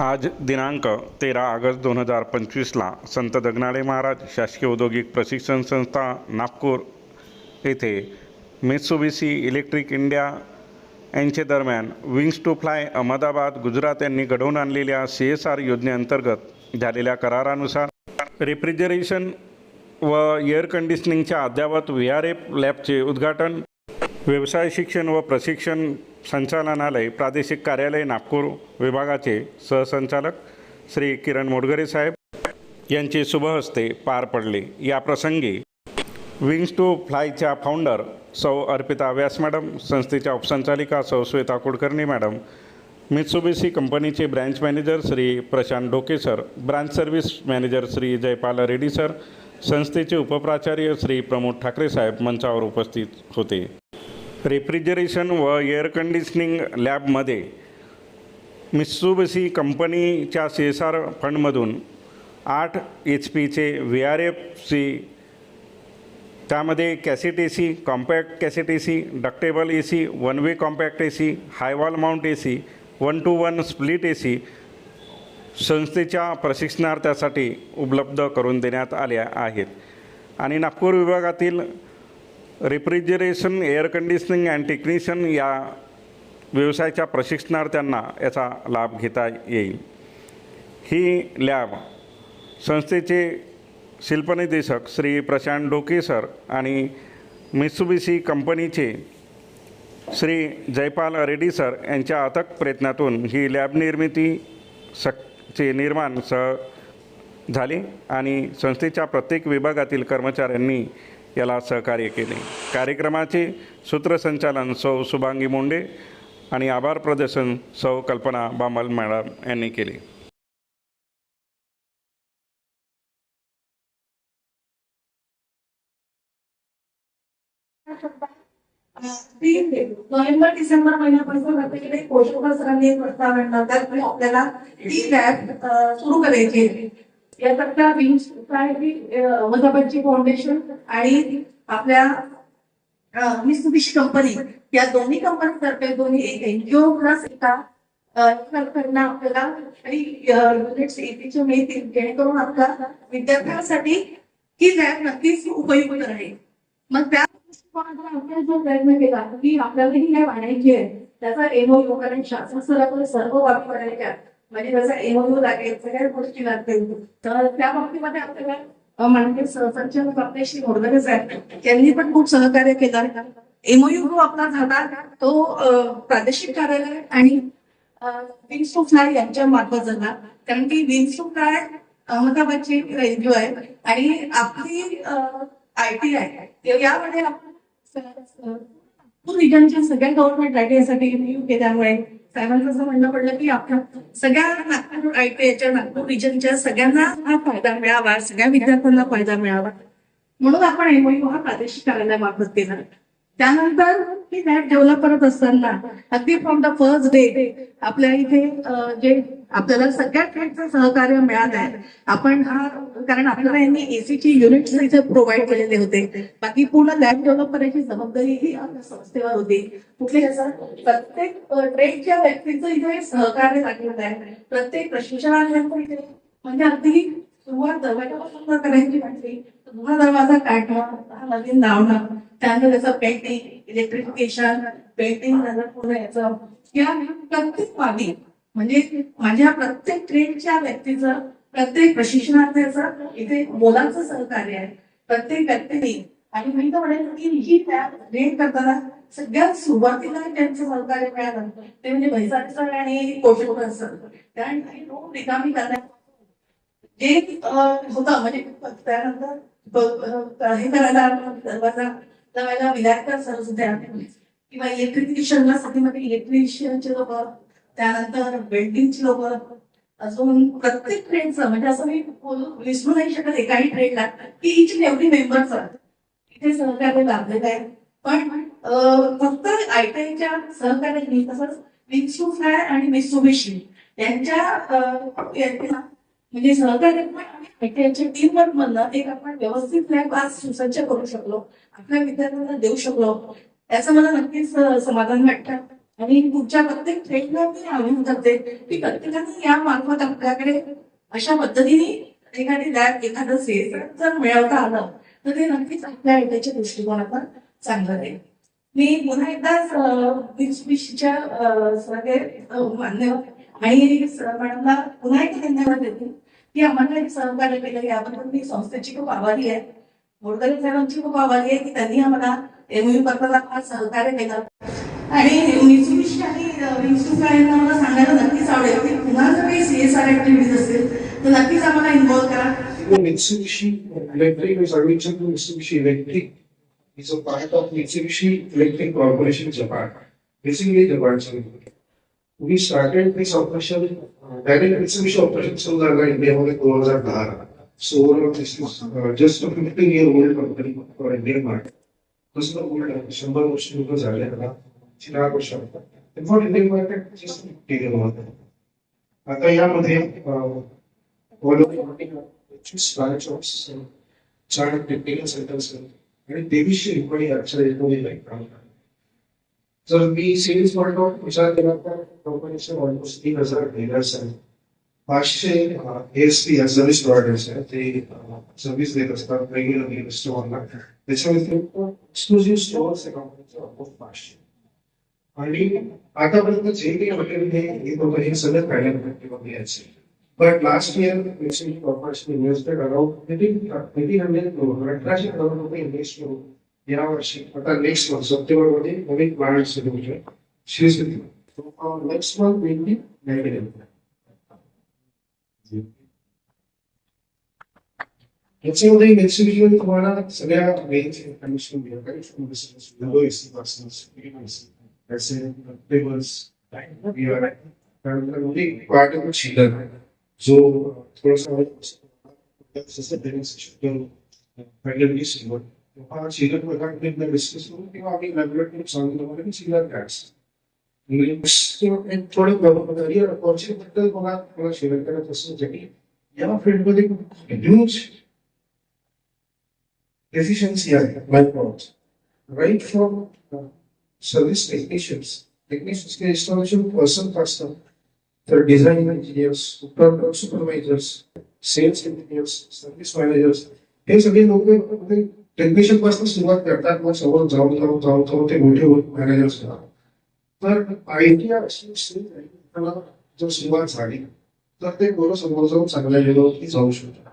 आज दिनांक तेरा ऑगस्ट दोन हजार पंचवीसला संत दगनाळे महाराज शासकीय औद्योगिक प्रशिक्षण संस्था नागपूर येथे मेसोबीसी इलेक्ट्रिक इंडिया यांचे दरम्यान wings to fly Ahmedabad Gujarat यांनी घडवून आणलेल्या सी एस आर योजनेअंतर्गत झालेल्या करारानुसार रेफ्रिजरेशन व एअर कंडिशनिंगच्या अद्ययावत व्ही आर एफ लॅबचे उद्घाटन व्यवसाय शिक्षण व प्रशिक्षण संचालनालय प्रादेशिक कार्यालय नागपूर विभागाचे सहसंचालक श्री किरण मोडगरे साहेब यांचे शुभहस्ते पार पडले. या प्रसंगी विंग्स टू फ्लायच्या फाउंडर सौ अर्पिता व्यास मॅडम संस्थेच्या उपसंचालिका सौ श्वेता कुलकर्णी मॅडम मित्सुबिसी कंपनीचे branch manager Shri Prashant Doke sir branch service manager Shri Jaypal Reddy sir संस्थेचे उपप्राचार्य श्री प्रमोद ठाकरे साहेब मंचावर उपस्थित होते. रेफ्रिजरेशन व एअर कंडिशनिंग लॅबमध्ये मित्सुबिशी कंपनीच्या सेसार फंडमधून आठ एच पीचे व्ही आर एफ सी त्यामध्ये cassette A C compact cassette A C ductable A C one way compact A C high wall mount A C one two one split A C संस्थेच्या प्रशिक्षणार्थ्यासाठी उपलब्ध करून देण्यात आल्या आहेत. आणि नागपूर विभागातील refrigeration air conditioning and technician या व्यवसायाच्या प्रशिक्षणार्थ्यांना याचा लाभ घेता येईल. ही लॅब संस्थेचे शिल्पनिदेशक श्री प्रशांत डोके सर आणि मित्सुबिशी कंपनीचे श्री जयपाल रेड्डी सर यांच्या अथक प्रयत्नातून ही लॅब निर्मिती शक चे निर्माण सह झाले आणि संस्थेच्या प्रत्येक विभागातील कर्मचाऱ्यांनी याला सहकार्य केले. कार्यक्रमाचे सूत्रसंचालन सौ सुभांगी मुंडे आणि आभार प्रदर्शन सौ कल्पना बामल मॅडम यांनी केले. नोव्हेंबर डिसेंबर महिन्यापासून आपल्याकडे पोषक सरांनी प्रस्ताव आणला होता. आपल्याला ती लॅब सुरू करायची आहे. विंग सोसायटी अहमदाबादची फाउंडेशन आणि आपल्या मिसुबिश कंपनी या दोन्ही कंपनीतर्फे दोन्ही एक एनजीओ प्लस एका कडनं आपल्याला आणि युनिट्स एटीचे मिळतील जेणेकरून आपल्या विद्यार्थ्यांसाठी ही लॅब नक्कीच उपयुक्त राहील मग त्या दृष्टिकोनातून आपण जो प्रयत्न केला की आपल्याला ही लॅब आणायची आहे त्याचा एमओयू कारण शासन स्तरावर सर्व बाबी करायच्या म्हणजे जसं एमओयू लागेल सगळ्या गोष्टी लागतील. तर त्या बाबतीमध्ये आपल्याला म्हणजे माननीय सहसंचालक आपले श्री मोरगरे साहेब त्यांनी पण खूप सहकार्य केलं. एमओयू जो आपला झाला. तो प्रादेशिक कार्यालय आणि विनसुख टू यांच्या मार्फत झाला. कारण की विनसुख टू अहमदाबादची रेल्वे आहे आणि आपली आय टी आय यामध्ये आपण रिजनच्या सगळ्या गव्हर्नमेंट आय टी आयसाठी रिव्ह्यू केल्यामुळे साहेबांचं असं म्हणणं पडलं की आपल्या सगळ्या नागपूर आय टी आयच्या नागपूर रिजनच्या सगळ्यांना हा फायदा मिळावा सगळ्या विद्यार्थ्यांना फायदा मिळावा. म्हणून आपण एमओयू हा प्रादेशिक कार्यालयामार्फत केला त्यानंतर मी लॅब डेव्हलप करत असताना अगदी फ्रॉम द फर्स्ट डे आपल्या इथे जे आपल्याला सगळ्या ट्रेडचं सहकार्य मिळालं आहे आपण हा कारण आपल्याला यांनी एसीची युनिट्स इथे प्रोव्हाइड केलेले होते. बाकी पूर्ण लॅब डेव्हलप करायची जबाबदारी ही आपल्या संस्थेवर होती. कुठले प्रत्येक ट्रेडच्या व्यक्तीचं इथे सहकार्य लागलेलं आहे. प्रत्येक प्रशिक्षणार्थ्यांचं इथे म्हणजे अगदी सुरुवात दरवाजापासून करायची म्हटली माझा जुना दरवाजा नवीन लावणं त्यानंतर त्याचं पेंटिंग इलेक्ट्रिफिकेशन पेंटिंग झालं याचं. या प्रत्येक बाबी म्हणजे माझ्या प्रत्येक ट्रेनच्या व्यक्तीचं प्रत्येक प्रशिक्षणार्थ्याचं इथे मोलाचं सहकार्य आहे. प्रत्येक व्यक्तीने आणि मी तर म्हणेन की ही ट्रेन करताना सगळ्यात सुरुवातीला त्यांचं सहकार्य मिळालं. ते म्हणजे भैसाट सर आणि कोशोकर सर. कारण रिकामी करण्यात जे होतं म्हणजे त्यानंतर हे करायला दरवाजा लावायला विलायकर सर सुद्धा किंवा इलेक्ट्रिफिकेशनला साठी इलेक्ट्रिशियनचे लोक त्यानंतर वेल्डिंगची लोक अजून प्रत्येक ट्रेनचं म्हणजे असं मी बोलू विसरू नाही शकत एकाही ट्रेनला की इच अँड एव्हरी मेंबरचं इथे सहकार्य लाभलेलं आहे. पण फक्त आयटीआयच्या सहकार्याने तसंच विन्सू फ्लाय आणि मिसुबिशी यांच्या यांच्या म्हणजे सहकार्य टीम वर्क मधनं एक आपण व्यवस्थित लॅब आज सुसज्ज करू शकलो. आपल्या विद्यार्थ्यांना देऊ शकलो. याचं मला नक्कीच समाधान वाटतं. आणि पुढच्या प्रत्येक ट्रेंडला मी आव्हान करते. की प्रत्येकाने या मार्फत आपल्याकडे अशा पद्धतीने एखादी लॅब एखादं सेल जर मिळवता आलं तर ते नक्कीच आपल्या आयटीच्या दृष्टिकोनातून चांगलं राहील. मी पुन्हा एकदा विशच्या सगळे मान्यवर आणि सर मॅडमला पुन्हा एकदा धन्यवाद देते की आम्हाला हे सहकार्य केलं याबद्दल मी संस्थेची खूप आभारी आहे मोडकरी साहेबांची खूप आभारी आहे की त्यांनी आम्हाला एमयू करताना फार सहकार्य केलं आणि मिसुबिशी आणि विन्स्टुकायांना मला सांगायला नक्कीच आवडेल की पुन्हा जर काही सीएसआर ऍक्टिव्हिटीज असेल तर नक्कीच आम्हाला इन्व्हॉल्व करा Mitsubishi electric is addition to Mitsubishi Electric. It's a part of Mitsubishi Electric Corporation Japan. Basically Japan's. We started this operation, uh, direct Mitsubishi operation सुरू India only दोन So overall this is uh, just a fifteen year old company for Indian market. This is the old आहे शंभर वर्ष लोक झाले आता चार वर्ष for Indian market just fifty year old. आता यामध्ये अं, all over पंचवीस branch of चार टेक्निकल सेंटर्स आणि तेवीसशे एकोणी अक्षर एकोणी काम जर मी सेल्स पॉईंट विचार केला तर कंपनीचे ऑलमोस्ट तीन हजार डेलर्स आहेत. पाचशे एस पी या सर्व्हिस प्रोव्हायडर्स आहेत. ते सर्व्हिस देत असतात रेग्युलरली कस्टमरला त्याच्या व्यतिरिक्त एक्सक्लुझिव्ह स्टोअर्स आहे कंपनीचे ऑलमोस्ट पाचशे. आणि आतापर्यंत जे काही हॉटेल हे हे हे सगळं प्रायव्हेट कंपनीमध्ये यायचे but last year Mitsubishi Corporation invested around eighteen, eighteen अठराशे करोड रुपये इन्व्हेस्ट करून या वर्षी आता नेक्स्ट मंथ सप्टेंबरमध्ये नवीन बाळ सुरू होतोय श्रीस्थिती नेक्स्ट मंथ विल बी याच्यामध्ये तुम्हाला सगळ्या मेन कंडिशन बिझनेस एसी पासून टेबल्स त्यानंतर पार्ट जो थोडासा हा शिलर प्रकार डिस्कस करू किंवा आम्ही लॅबोरेटरी सांगितलं मला की शिलर गॅस थोडं करिअर अपॉर्च्युनिटी बद्दल मला मला शेअर करत असं होतं की या फील्डमध्ये ह्यूज डेफिशियन्सी आहे my point right from service technicians technicians K installation person असतात तर design engineers supervisors sales engineers service managers हे सगळे लोक टेक्निशियनपासून सुरुवात करतात मग समोर जाऊन जाऊन जाऊन जाऊन ते मोठे होत मॅनेजर्स होतात तर आय जर सुरुवात झाली तर ते बरोबर समोर जाऊन चांगल्या लेवलवरती जाऊ शकतात.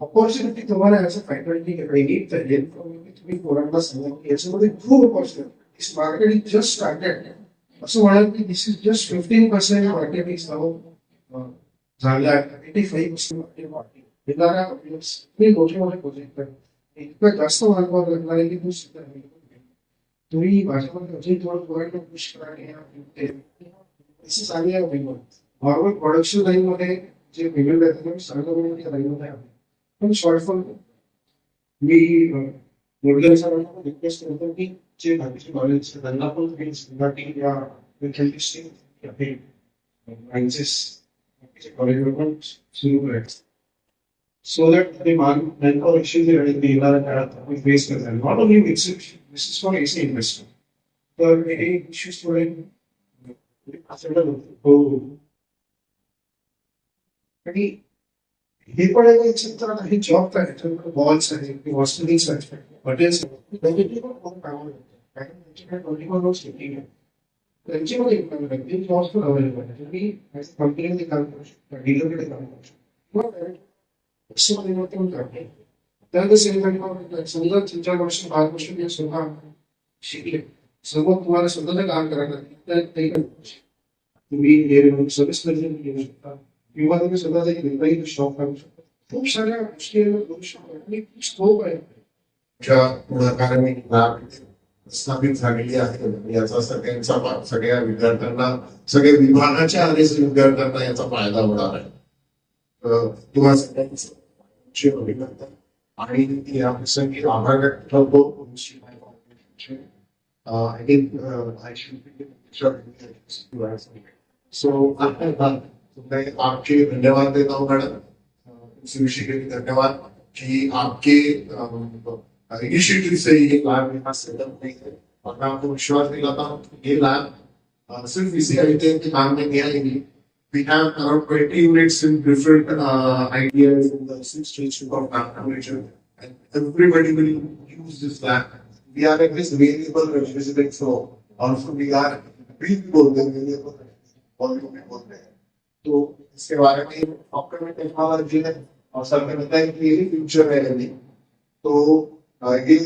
अपॉर्च्युनिटी तुम्हाला याचं फॅकल्टी वेगळी तर तुम्ही पोरांना सांगा की याच्यामध्ये खूप opportunity is market is just started असं म्हणाल की this is just fifteen percent market is नाव झालं आहे. एटी फाईव्ह पर्सेंट मार्केट येणाऱ्या मोठे मोठे प्रोजेक्ट इतकं जास्त मार्गावर लागणार आहे की तुम्ही सुद्धा तुम्ही माझ्यामध्ये अजून थोडं पोरांना पुश करा की नॉर्मल प्रोडक्शन लाईन मध्ये जे पेमेंट आहे चांगलं लाईन मध्ये आहे पण शॉर्ट फॉर्म मी मोडगर सरांना रिक्वेस्ट करतो की जे बाकीचे कॉलेज त्यांना पण काही मराठी या विद्यार्थी आहे कॉलेजवर पण सुरू करायचं सो दॅट ते मान मॅनपॉवर इश्यू जे आहे ते येणाऱ्या काळात आपण फेस करतात not only this is for AC investment तर हे इश्यूज थोडे हो आणि हे पण एक चित्र आहे जॉब आहे बॉल्स आहे किंवा हॉस्पिटल्स आहेत हॉटेल्स त्यांची पण खूप कामं कारण त्यांच्याकडे ट्वेंटी फोर अवर्स मीटिंग आहे त्यांची पण एक काम आहे जॉब्स पण अवेलेबल आहे तुम्ही कंपनीमध्ये काम करू शकता डीलरकडे काम करू शकता किंवा पण करते त्यानंतर सेम समजा तुमच्या वर्ष पाच वर्ष मी स्वतः शिकले. सर्व तुम्हाला स्वतःचं काम करायला तर ते तुम्ही सर्व्हिस घेऊ शकता किंवा तुम्ही स्वतःचा एक निर्णय शॉप काढू शकता. खूप साऱ्या गोष्टी करू शकता. आणि स्कोप आहे. ज्या पुढाकाराने स्थापित झालेली आहे याचा सगळ्यांचा सगळ्या विद्यार्थ्यांना सगळ्या विभागाच्या आधीच विद्यार्थ्यांना याचा फायदा होणार आहे. अं, तुम्हा अभिनंदन आणि या प्रसंगी आभार व्यक्त करतो सो आपके धन्यवाद देता हूँ मैडम इस विषय के लिए धन्यवाद कि आपके इनिशिएटिव से ये लैब यहाँ सेटअप नहीं है और मैं आपको विश्वास दिलाता हूँ कि ये lab uh, since we see everything in Armenia, we have around 20 units in different uh, ideas in the six stations of transformation, and everybody will use this lab. We are at this variable resident flow. Also, we are people the variable volume people there. तो इसके बारे में upcoming technology है और sir ने बताया कि यही फ्यूचर है अभी तो अ, ये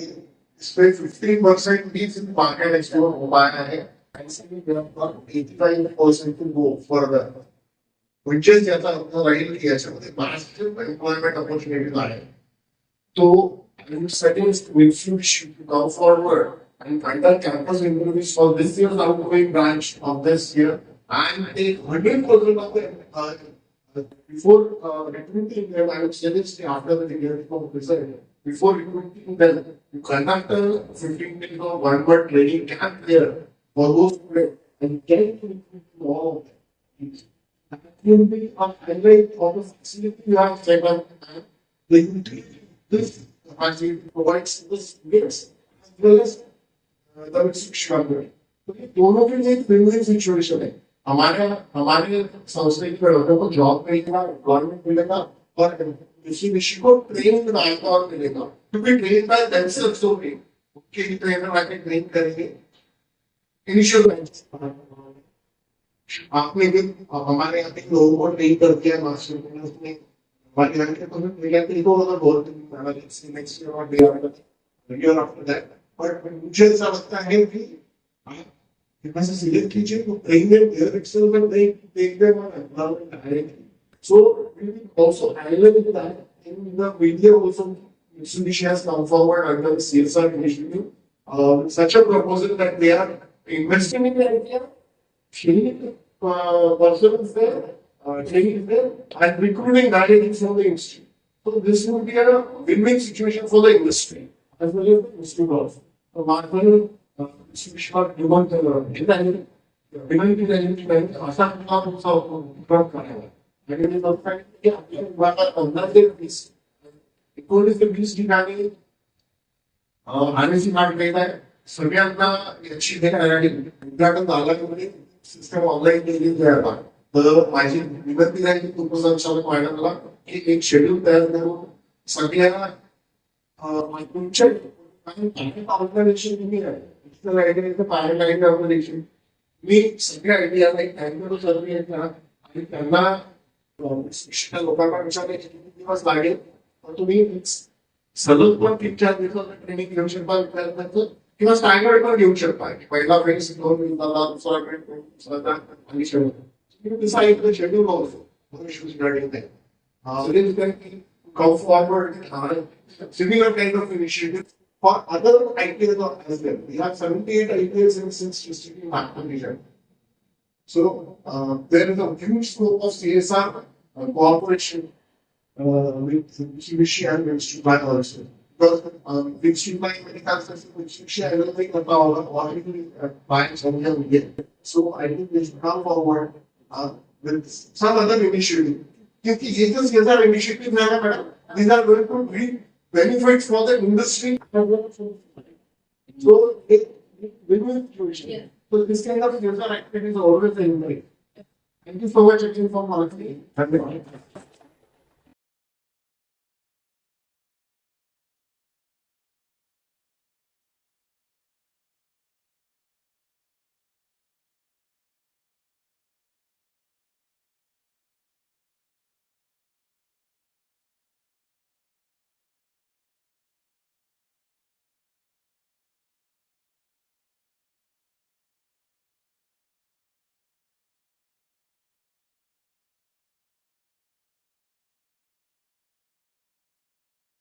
इसमें 15 परसेंट भी मार्केट एक्सप्लोर हो पाया है ऐसे भी eighty five percent to go further अर्थ राहील की याच्यामध्ये मासिव्ह एम्प्लॉयमेंट ऑपॉर्च्युनिटीज आहे तो I'm setting should go forward and conduct campus interviews for this year's outgoing branch of this year and take hundred percent of them uh, before uh, recruiting them. I would suggest after the declaration of result. Before recruiting them, you conduct a fifteen days or one word training camp there those students and get to all of them. That will be a highlight of the facility you have set up. The utility, this capacity provides this mix as well as uh, the structure. तो ये दोनों के लिए एक win win situation है हमारे हमारे संस्था की लड़कों को जॉब मिलेगा गवर्नमेंट मिलेगा और किसी विषय को ट्रेन और मिलेगा क्योंकि ट्रेन बाय देमसेल्व्स होंगे उनके ही ट्रेनर आके ट्रेन करेंगे इनिशियल आपने भी हमारे यहाँ पे लोगों को ट्रेन करके है मास्टर ने उसने हमारे यहाँ के तो मिला कि तो अगर बहुत नेक्स्ट ईयर और day after year after that but मुझे ऐसा लगता है कि आप यहाँ से सिलेक्ट कीजिए तो ट्रेन में there itself and they take them on environment directly so we will also highlight that in the video also Mitsubishi has come forward under the CSR initiative um, such a proposal that they are investing in the area training uh, persons there, uh, training there, and recruiting directly from the industry. So this would be a win-win situation for the industry as well as the industry also. So Marvel, uh, Mitsubishi demand विनंती झाली नाही असा पुन्हा तुमचा उपक्रम करावा आणि मी बघताय की आपल्या विभागात पंधरा ते वीस एकोणीस ते वीस ठिकाणी आरएसी मांडलेला आहे सगळ्यांना याची हे सगळ्यांना करण्यासाठी उद्घाटन झाल्यामुळे सिस्टम ऑनलाईन केलेली आहे तर माझी विनंती आहे की उपसंचालक मॅडमला की एक शेड्यूल तयार करून सगळ्या म्हणजे तुमच्या ऑर्गनायझेशन तुम्ही आहे. ऑर्गनायझेशन मी सगळ्या आयडियाला एक टाइम सर्वे आणि त्यांना शिक्षण लोकांना विचारले किती दिवस लागेल? तुम्ही सलग पण तीन चार दिवसाचा ट्रेनिंग घेऊ शकता विद्यार्थ्यांचं. he was angered by mutual fight. Kaila brings glory in the love, so I bring Sadhana and Ishwara. He decided the schedule also, no issues regarding that. Uh, so this can go forward, uh, similar kind of initiative for other IPAs as well. We have 78 IPAs in since distributing Mathematica. So uh, there is a huge scope of CSR uh, cooperation uh, with Mitsubishi and Ministry by also. Because um, Mitsubishi Medical Services, Mitsubishi, I don't think about already uh, buying some of them. So I think they should come forward uh, with some other initiative. क्योंकि ये जो CSR initiative है ना madam, these are going to bring benefits for the industry. So it it win-win situation. Yeah. So this kind of CSR activities are always in Thank you so much again for Malakni. Thank you.